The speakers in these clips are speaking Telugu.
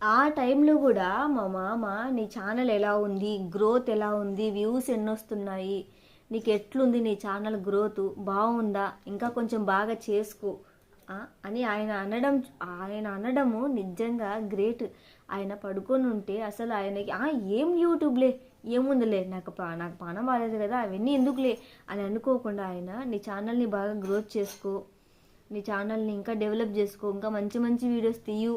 ఆ టైంలో కూడా మా మామ నీ ఛానల్ ఎలా ఉంది? గ్రోత్ ఎలా ఉంది? వ్యూస్ ఎన్ని వస్తున్నాయి నీకు ఎట్లుంది నీ ఛానల్ గ్రోత్? బాగుందా? ఇంకా కొంచెం బాగా చేసుకో. అని ఆయన అనడం ఆయన అనడము నిజంగా గ్రేట్. ఆయన పడుకొని ఉంటే అసలు ఆయనకి ఏం యూట్యూబ్లే? ఏముందిలే? నాకు పా నాకు పానం బాగాలేదు కదా? అవన్నీ ఎందుకులే? అని అనుకోకుండా ఆయన నీ ఛానల్ని బాగా గ్రోత్ చేసుకో. నీ ఛానల్ని ఇంకా డెవలప్ చేసుకో. ఇంకా మంచి మంచి వీడియోస్ తీయు.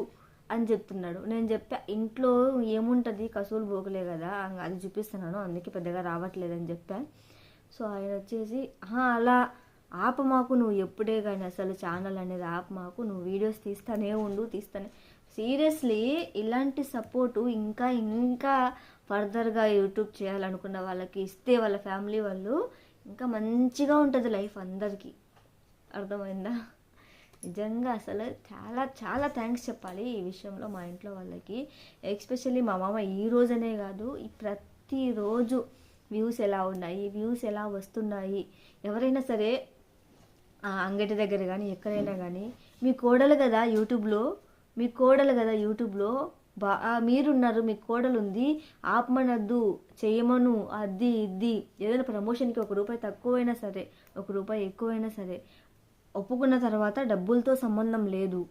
అని చెప్తున్నాడు. నేను చెప్పా ఇంట్లో ఏముంటుంది? కసువులు పోకలే కదా అది చూపిస్తున్నాను. అందుకే పెద్దగా రావట్లేదని చెప్పా. సో ఆయన వచ్చేసి అలా ఆప మాకు నువ్వు ఎప్పుడే కానీ అసలు ఛానల్ అనేది ఆప మాకు నువ్వు వీడియోస్ తీస్తానే ఉండు తీస్తానే. సీరియస్లీ ఇలాంటి సపోర్టు ఇంకా ఇంకా ఫర్దర్గా యూట్యూబ్ చేయాలనుకున్న వాళ్ళకి ఇస్తే వాళ్ళ ఫ్యామిలీ వాళ్ళు ఇంకా మంచిగా ఉంటుంది లైఫ్ అందరికీ. అర్థమైందా? నిజంగా అసలు చాలా చాలా థ్యాంక్స్ చెప్పాలి ఈ విషయంలో మా ఇంట్లో వాళ్ళకి. ఎస్పెషల్లీ మా మామ ఈ రోజనే కాదు ఈ ప్రతిరోజు వ్యూస్ ఎలా ఉన్నాయి వ్యూస్ ఎలా వస్తున్నాయి ఎవరైనా సరే అంగటి దగ్గర కానీ ఎక్కడైనా కానీ మీ కోడలు కదా యూట్యూబ్లో మీ కోడలు కదా యూట్యూబ్లో బా మీరున్నారు మీ కోడలు ఉంది ఆపమనద్దు చేయమను అది ఇది ఏదైనా ప్రమోషన్కి ఒక రూపాయి తక్కువైనా సరే ఒక రూపాయి ఎక్కువైనా సరే ఒప్పుకున్న తర్వాత డబ్బులతో సంబంధం లేదు.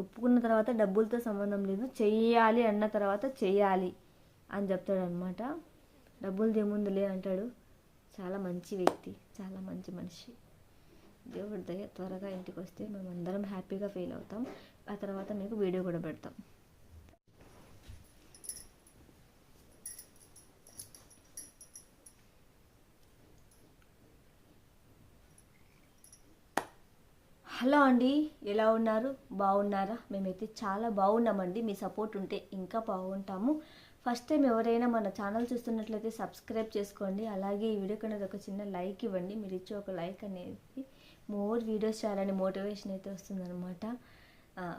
ఒప్పుకున్న తర్వాత డబ్బులతో సంబంధం లేదు. చెయ్యాలి అన్న తర్వాత చెయ్యాలి అని చెప్తాడు అనమాట డబ్బులు దేముందులే అంటాడు. చాలా మంచి వ్యక్తి. చాలా మంచి మనిషి. దేవుడి దయ త్వరగా ఇంటికి వస్తే మేము అందరం హ్యాపీగా ఫీల్ అవుతాం. ఆ తర్వాత మీకు వీడియో కూడా పెడతాం. హలో అండి ఎలా ఉన్నారు? బాగున్నారా? మేమైతే చాలా బాగున్నామండి. మీ సపోర్ట్ ఉంటే ఇంకా బాగుంటాము. ఫస్ట్ టైం ఎవరైనా మన ఛానల్ చూస్తున్నట్లయితే సబ్స్క్రైబ్ చేసుకోండి. అలాగే ఈ వీడియో కన్నా ఒక చిన్న లైక్ ఇవ్వండి. మీరు ఇచ్చే ఒక లైక్ అనేది మోర్ వీడియోస్ చేయాలని మోటివేషన్ అయితే వస్తుందన్నమాట.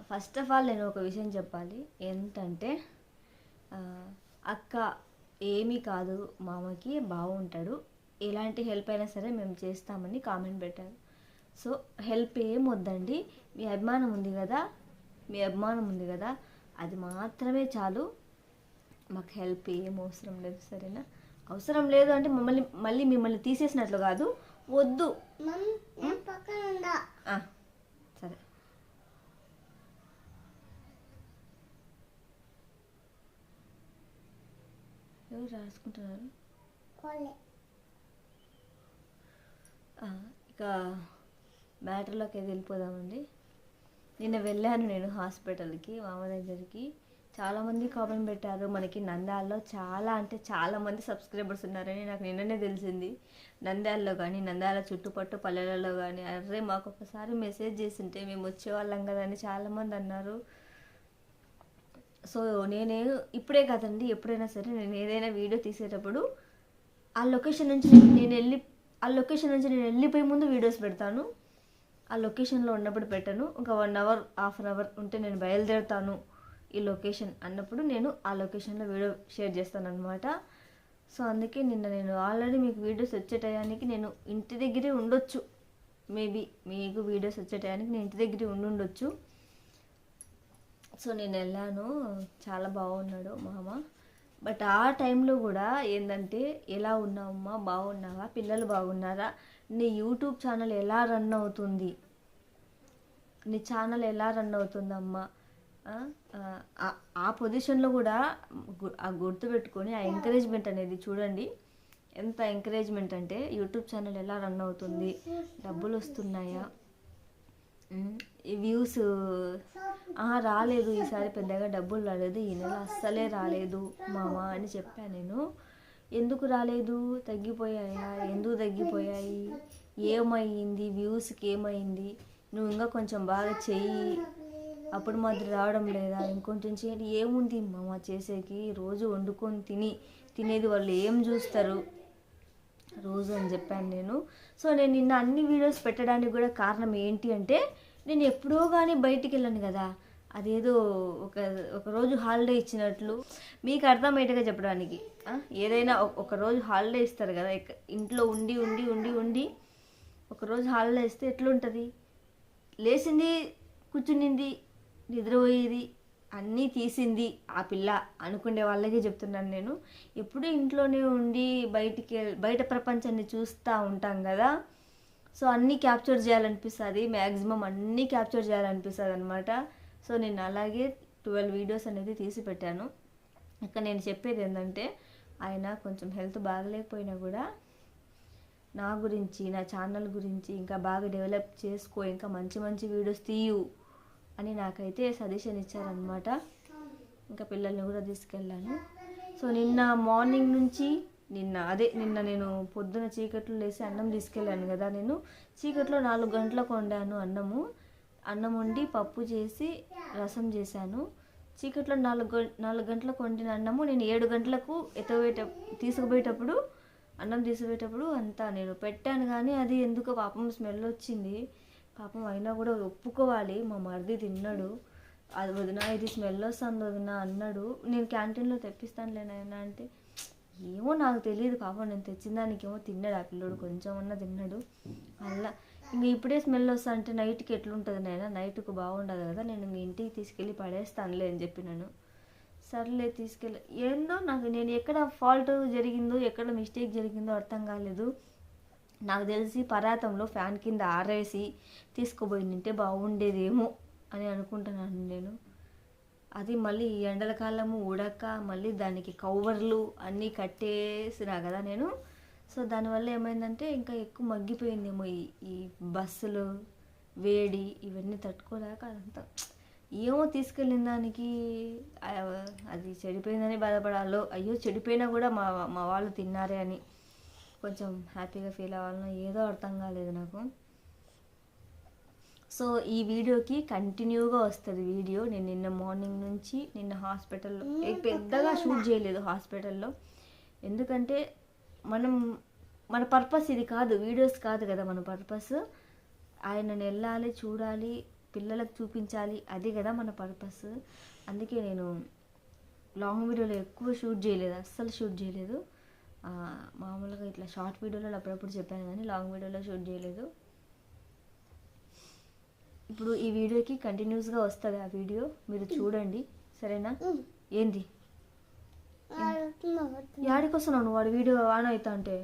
ఫస్ట్ ఆఫ్ ఆల్ నేను ఒక విషయం చెప్పాలి. ఏంటంటే అక్క ఏమీ కాదు మామకి బాగుంటాడు ఎలాంటి హెల్ప్ అయినా సరే మేము చేస్తామని కామెంట్ పెట్టారు. సో హెల్ప్ ఏం వద్దండి. మీ అభిమానం ఉంది కదా. మీ అభిమానం ఉంది కదా. అది మాత్రమే చాలు. మాకు హెల్ప్ ఏం అవసరం లేదు సరేనా? అవసరం లేదు అంటే మమ్మల్ని మళ్ళీ మిమ్మల్ని తీసేసినట్లు కాదు. వద్దు. సరే. ఎవరు రాసుకుంటున్నారు? ఇక మ్యాటర్లోకి వెళ్ళిపోదామండి. నిన్న వెళ్ళాను నేను హాస్పిటల్కి మామ దగ్గరికి. చాలామంది కామెంట్ పెట్టారు మనకి నంద్యాలలో చాలా అంటే చాలామంది సబ్స్క్రైబర్స్ ఉన్నారని నాకు నిన్ననే తెలిసింది. నంద్యాలలో కానీ నంద్యాల చుట్టుపట్టు పల్లెలలో కానీ అరే మాకు ఒకసారి మెసేజ్ చేసింటే మేము వచ్చేవాళ్ళం కదా అని చాలామంది అన్నారు. సో నేనే ఇప్పుడే కదండి ఎప్పుడైనా సరే నేను ఏదైనా వీడియో తీసేటప్పుడు ఆ లొకేషన్ నుంచి నేను- నేను వెళ్ళి ఆ లొకేషన్ నుంచి నేను వెళ్ళిపోయే ముందు వీడియోస్ పెడతాను. ఆ లొకేషన్లో ఉన్నప్పుడు పెట్టను. ఒక one hour half an hour ఉంటే నేను బయలుదేరుతాను ఈ లొకేషన్ అన్నప్పుడు నేను ఆ లొకేషన్లో వీడియో షేర్ చేస్తాను అనమాట సో అందుకే నిన్న నేను ఆల్రెడీ మీకు వీడియోస్ వచ్చే టయానికి నేను ఇంటి దగ్గరే ఉండొచ్చు. మేబీ మీకు వీడియోస్ వచ్చే టయానికి నేను ఇంటి దగ్గరే ఉండుండొచ్చు సో నేను వెళ్ళాను. చాలా బాగున్నాడు మామ. బట్ ఆ టైంలో కూడా ఏంటంటే ఎలా ఉన్నావమ్మా? బాగున్నావా? పిల్లలు బాగున్నారా? నీ యూట్యూబ్ ఛానల్ ఎలా రన్ అవుతుంది? నీ ఛానల్ ఎలా రన్ అవుతుందమ్మా? ఆ, ఆ, పొజిషన్లో కూడా ఆ గుర్తుపెట్టుకొని ఆ ఎంకరేజ్మెంట్ అనేది చూడండి. ఎంత ఎంకరేజ్మెంట్ అంటే యూట్యూబ్ ఛానల్ ఎలా రన్ అవుతుంది? డబ్బులు వస్తున్నాయా? ఈ వ్యూస్ రాలేదు. ఈసారి పెద్దగా డబ్బులు రాలేదు. ఈ నెల అస్సలే రాలేదు. మామ అని చెప్పాను నేను. ఎందుకు రాలేదు? తగ్గిపోయాయా? ఎందుకు తగ్గిపోయాయి? ఏమైంది? వ్యూస్కి ఏమైంది? నువ్వు ఇంకా కొంచెం బాగా చెయ్యి. అప్పుడు మాత్రం రావడం లేదా? ఇంకొంచెం చేయండి. ఏముంది మామ చేసేకి? రోజు వండుకొని తిని తినేది వాళ్ళు ఏం చూస్తారు? రోజు అని చెప్పాను నేను. సో నేను నిన్న అన్ని వీడియోస్ పెట్టడానికి కూడా కారణం ఏంటి అంటే నేను ఎప్పుడో కానీ బయటికి వెళ్ళాను కదా. అదేదో ఒక ఒక రోజు హాలిడే ఇచ్చినట్లు మీకు అర్థమయ్యేట్టుగా చెప్పడానికి. ఏదైనా ఒక- రోజు హాలిడే ఇస్తారు కదా ఇక ఇంట్లో ఉండి ఉండి ఉండి ఉండి ఒకరోజు హాలిడే ఇస్తే ఎట్లుంటుంది? లేచింది కూర్చునింది నిద్రపోయేది అన్నీ తీసింది ఆ పిల్ల అనుకునే వాళ్ళకే చెప్తున్నాను నేను. ఎప్పుడూ ఇంట్లోనే ఉండి బయటికి బయట ప్రపంచాన్ని చూస్తూ ఉంటాం కదా. సో అన్నీ క్యాప్చర్ చేయాలనిపిస్తుంది మ్యాక్సిమం అన్నీ క్యాప్చర్ చేయాలనిపిస్తుంది అనమాట సో నేను అలాగే ట్వెల్వ్ వీడియోస్ అనేది తీసి పెట్టాను. ఇక్కడ నేను చెప్పేది ఏంటంటే ఆయన కొంచెం హెల్త్ బాగలేకపోయినా కూడా నా గురించి నా ఛానల్ గురించి ఇంకా బాగా డెవలప్ చేసుకో ఇంకా మంచి మంచి వీడియోస్ తీయు అని నాకైతే సజెషన్ ఇచ్చారనమాట ఇంకా పిల్లల్ని కూడా తీసుకెళ్ళాను. సో నిన్న మార్నింగ్ నుంచి నిన్న అదే నిన్న నేను పొద్దున చీకట్లో లేసి అన్నం తీసుకెళ్ళాను కదా నేను చీకట్లో నాలుగు గంటలకు వండాను అన్నము. అన్నం వండి పప్పు చేసి రసం చేశాను. చీకట్లో నాలుగు నాలుగు గంటలకు వండిన అన్నము నేను ఏడు గంటలకు ఎత్తపోయేట తీసుకుపోయేటప్పుడు అన్నం తీసుకుపోయేటప్పుడు అంతా నేను పెట్టాను కానీ అది ఎందుకో పాపం స్మెల్ వచ్చింది. పాపం అయినా కూడా ఒప్పుకోవాలి. మా మరిది తిన్నాడు. అది వదిన ఇది స్మెల్ వస్తుంది వదిన అన్నాడు. నేను క్యాంటీన్లో తెప్పిస్తానులే నాయనా అంటే ఏమో నాకు తెలియదు పాపం నేను తెచ్చిన దానికి ఏమో తిన్నాడు. ఆ పిల్లోడు కొంచెం అన్నా తిన్నాడు. అలా ఇంక ఇప్పుడే స్మెల్ వస్తా అంటే నైట్కి ఎట్లుంటుంది నాయన? నైట్కు బాగుండదు కదా నేను ఇంక ఇంటికి తీసుకెళ్ళి పడేస్తానులే అని చెప్పినాను సర్లే తీసుకెళ్ళి ఏందో నాకు నేను ఎక్కడ ఫాల్ట్ జరిగిందో ఎక్కడ మిస్టేక్ జరిగిందో అర్థం కాలేదు. నాకు తెలిసి పరాతంలో ఫ్యాన్ కింద ఆరేసి తీసుకుపోయి నింటే బాగుండేదేమో అని అనుకుంటున్నాను నేను. అది మళ్ళీ ఎండల కాలము ఉడక మళ్ళీ దానికి కవర్లు అన్నీ కట్టేసినా కదా నేను సో దానివల్ల ఏమైందంటే ఇంకా ఎక్కువ మగ్గిపోయిందేమో ఈ ఈ బస్సులు వేడి ఇవన్నీ తట్టుకోలేక అదంతా. ఏమో తీసుకెళ్ళిన దానికి అది చెడిపోయిందని బాధపడాలో అయ్యో చెడిపోయినా కూడా మా మా వాళ్ళు తిన్నారే అని కొంచెం హ్యాపీగా ఫీల్ అవ్వాలనో ఏదో అర్థం కాలేదు నాకు. సో ఈ వీడియోకి కంటిన్యూగా వస్తుంది వీడియో. నేను నిన్న మార్నింగ్ నుంచి నిన్న హాస్పిటల్లో పెద్దగా షూట్ చేయలేదు హాస్పిటల్లో. ఎందుకంటే మనం మన పర్పస్ ఇది కాదు వీడియోస్ కాదు కదా మన పర్పస్ ఆయనను వెళ్ళాలి చూడాలి పిల్లలకు చూపించాలి అది కదా మన పర్పస్ అందుకే నేను లాంగ్ వీడియోలో ఎక్కువ షూట్ చేయలేదు అస్సలు షూట్ చేయలేదు. మామూలుగా ఇట్లా షార్ట్ వీడియోలో అప్పుడప్పుడు చెప్పాను కానీ లాంగ్ వీడియోలో షూట్ చేయలేదు. ఇప్పుడు ఈ వీడియోకి కంటిన్యూస్గా వస్తుంది ఆ వీడియో మీరు చూడండి సరేనా? ఏంది? యాడికి వస్తున్నావు నువ్వు? వాడు వీడియో ఆన్ అవుతా అంటే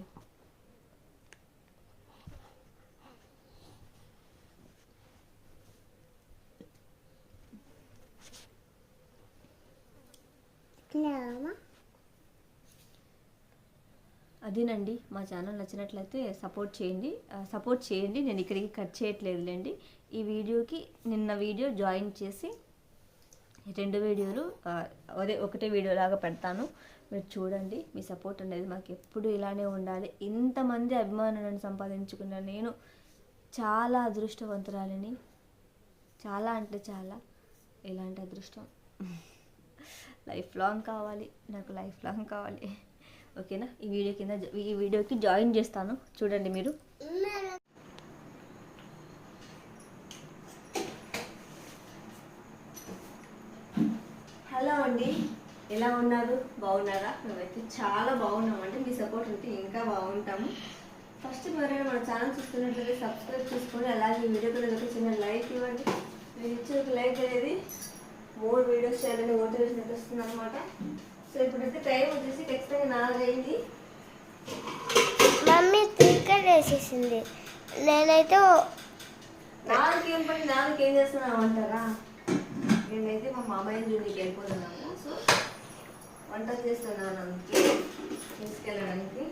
అదేనండి మా ఛానల్ నచ్చినట్లయితే సపోర్ట్ చేయండి. సపోర్ట్ చేయండి. నేను ఇక్కడికి కట్ చేయట్లేదులేండి. ఈ వీడియోకి నిన్న వీడియో జాయిన్ చేసి రెండు వీడియోలు అదే ఒకటే వీడియో లాగా పెడతాను. మీరు చూడండి మీ సపోర్ట్ అనేది మాకు ఎప్పుడు ఇలానే ఉండాలి. ఇంతమంది అభిమానులను సంపాదించుకున్న నేను చాలా అదృష్టవంతురాలిని. చాలా అంటే చాలా ఇలాంటి అదృష్టం. లైఫ్ లాంగ్ కావాలి నాకు లైఫ్ లాంగ్ కావాలి. ఓకేనా ఈ వీడియో కింద ఈ వీడియోకి జాయిన్ చేస్తాను. చూడండి మీరు. హలో అండి. ఎలా ఉన్నారు? బాగున్నారా? మేమైతే చాలా బాగున్నామండి. మీ సపోర్ట్ ఉంటే ఇంకా బాగుంటాము. ఫస్ట్ ఎవరైనా మన ఛానల్ చూస్తున్నట్లయితే సబ్స్క్రైబ్ చేసుకొని అలాగే ఈ వీడియో కూడా ఒక చిన్న లైక్ ఇవ్వండి. మీరు ఇచ్చే ఒక లైక్ అనేది మోర్ వీడియోస్ చేయాలని మోటివేషన్ వస్తుంది అనమాట సో ఇప్పుడైతే టైం వచ్చేసి ఖచ్చితంగా నాలుగైంది మమ్మీ క్రికెట్ వేసేసింది. నేనైతే నాలుగు ఏం పని? నాలుగు ఏం చేస్తున్నాం అంటారా? మేమైతే మా మామయ్య జూనికి వెళ్ళిపోతున్నాము సో వంట చేస్తున్నాను అందుకే తీసుకెళ్ళడానికి.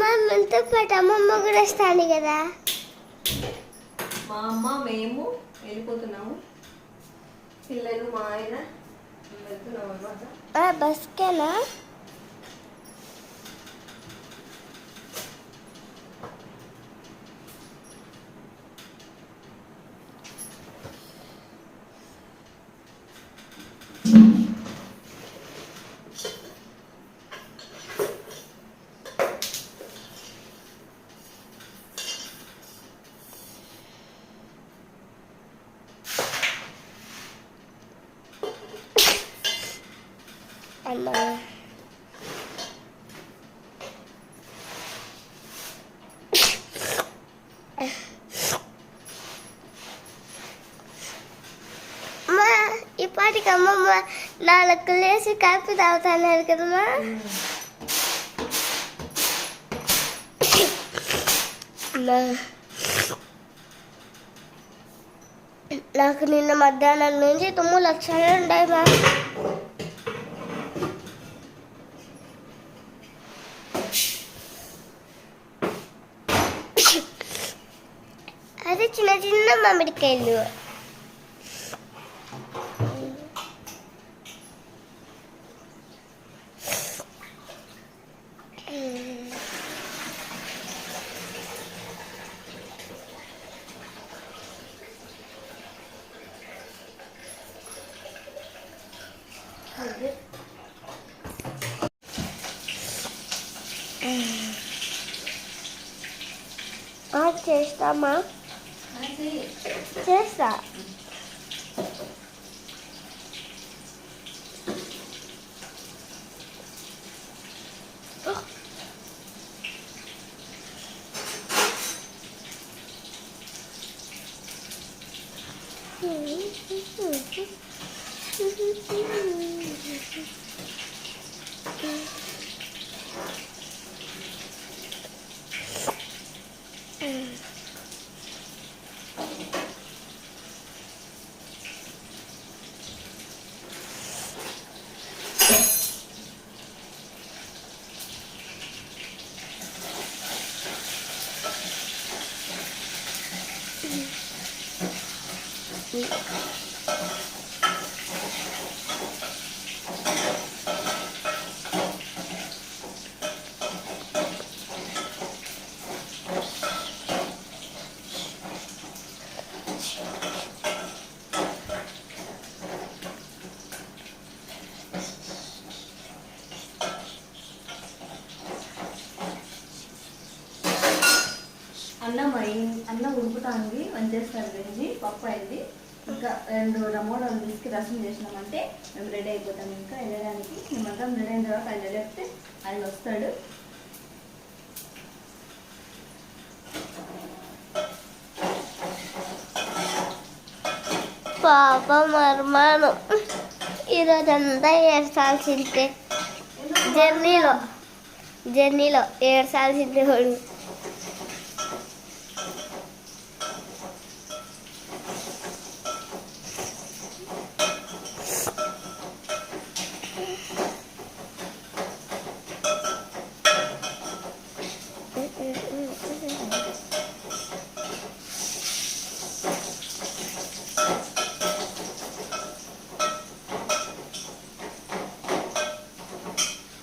మమ్మీతో పాటు అమ్మమ్మ కూడా వస్తాను కదా. మా అమ్మ మేము వెళ్ళిపోతున్నాము. పిల్లలు మా ఆయన వెళ్తున్నాం అనమాట బస్కేనా? అమ్మా. అమ్మా ఈ అమ్మమ్మ నాలుగు లేసి కాఫీ తాగుతాన్నారు కదమ్మా. నాకు నిన్న మధ్యాహ్నం నుంచి తొమ్మిది లక్షలు ఉన్నాయి మా అది చిన్న చిన్న చేస్తా అన్నం అయింది అన్నం ఉడుకుతాంది వంచేస్తాను వెంజి పప్పు అయింది. ఇంకా రెండు టమోటాలు తీసుకు రసం చేసినామంటే మేము రెడీ అయిపోతాం. ఇంకా వెళ్ళడానికి మేమందరం రెడీ అయిన తర్వాత ఆయన లేపితే ఆయన వస్తాడు. పాప మర్మాను. ఈరోజంతా ఏడ్చాల్సిందే. జర్నీలో జర్నీలో ఏడ్చాల్సిందే. వాడు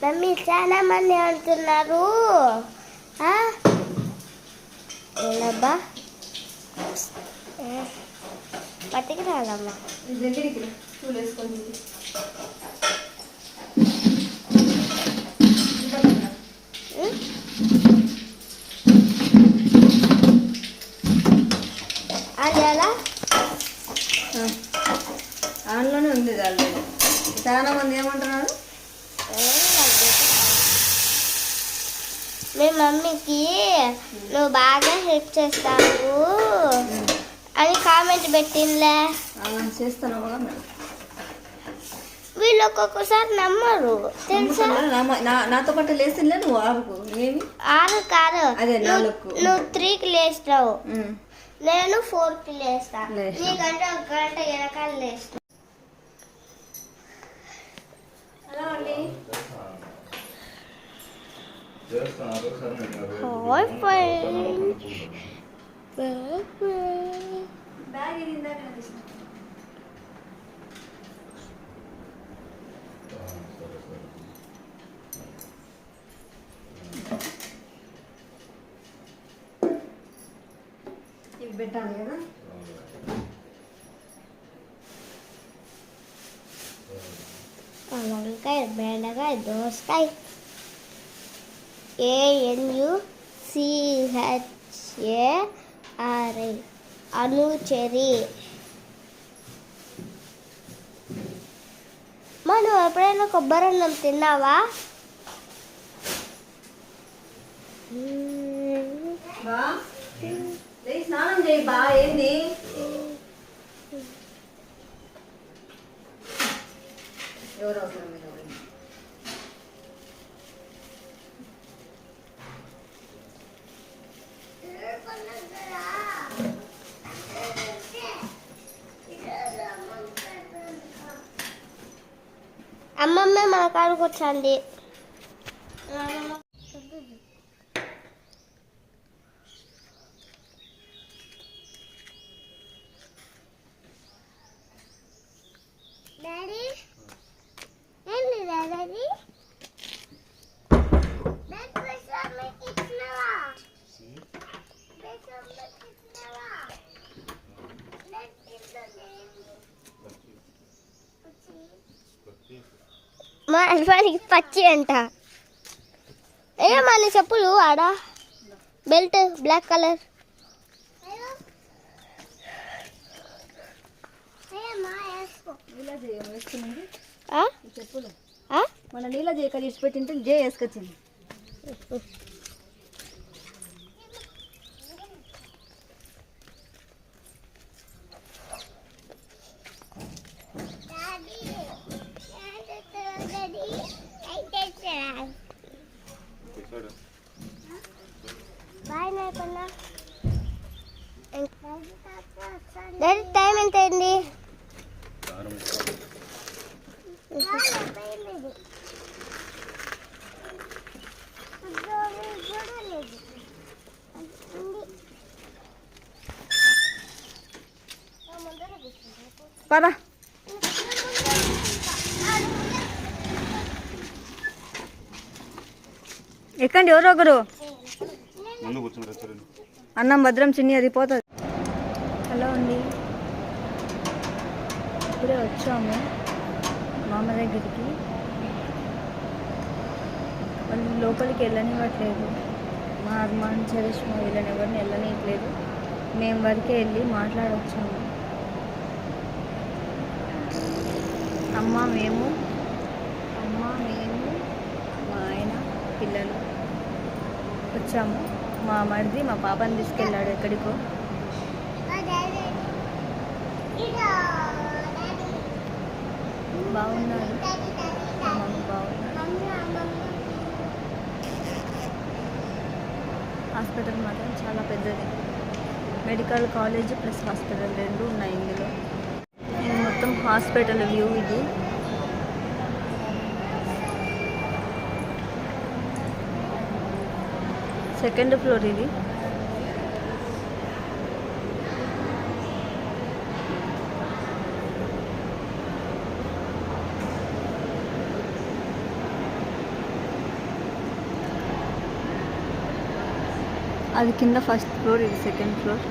మమ్మీ చాలా మంది అంటున్నారు. ఆ? ఏలబ్బా ఏ, పట్టుకు రాదమ్మా? అది ఎలా? ఆన్లోనే ఉంది చాలా మంది ఏమంటున్నారు? మీ మమ్మీకి నువ్వు బాగా హెల్ప్ చేస్తావు. అని కామెంట్ పెట్టిందిలే. చేస్తాను వీళ్ళు ఒక్కొక్కసారి నమ్మరు తెలుసా? నాతో పాటు లేసిందిలే నువ్వు ఆరుకు. ఏమి? ఆరు కాదు. అదే నువ్వు- నాలుగు. నువ్వు త్రీకి లేస్తావు. నేను ఫోర్కి లేస్తా. లేస్తా. నీకంటే ఒక గంట వెనకాల లేస్తా. హలో అండి. హాయ్ ఫ్రెండ్ బ్యాగ్ ఇది ఇందాక తీసిన ఇవి పెట్టాలి కదా వంకాయ బెండకాయ దోసకాయ ఏఎన్యుసిహెచ్ఏఆర్ఐ అనుచరి. మనం ఎప్పుడైనా కొబ్బరన్నం తిన్నావా? స్నానం చేయి బా ఏంది ఎవరు అవసరం లేదు అమ్మమ్మ మన కాడికి వచ్చింది డాడీ ఏంటి డాడీ అల్వానికి పచ్చి అంట. ఏ మన చెప్పులు ఆడా? Belt black colour? మన నీలా జయ కలిసి పెట్టింటే జే వేసుకొచ్చింది బాయ్ నాయకన్నా డాడీ టైం ఎంత అయింది పద. ఎక్కండి ఎవరో ఒకరు. అన్నం భద్రం చిన్ని అది పోతుంది. హలో అండి. ఇప్పుడే వచ్చాము మామ దగ్గరికి. వాళ్ళు లోపలికి వెళ్ళనివ్వట్లేదు. మా అర్మాన్ చరిష్మా వీళ్ళని ఎవరిని వెళ్ళనివ్వట్లేదు మేము వరకే వెళ్ళి మాట్లాడొచ్చాము. అమ్మ మేము అమ్మ మేము మా ఆయన పిల్లలు వచ్చాము. మా మరిది మా పాపని తీసుకెళ్ళాడు ఎక్కడికో. బాగున్నాడు? హాస్పిటల్ మాత్రం చాలా పెద్దది. మెడికల్ కాలేజ్ ప్లస్ హాస్పిటల్ రెండు ఉన్నాయి ఇందులో. మొత్తం హాస్పిటల్ వ్యూ ఇది. సెకండ్ ఫ్లోర్ ఇది. అది కింద ఫస్ట్ ఫ్లోర్ ఇది సెకండ్ ఫ్లోర్.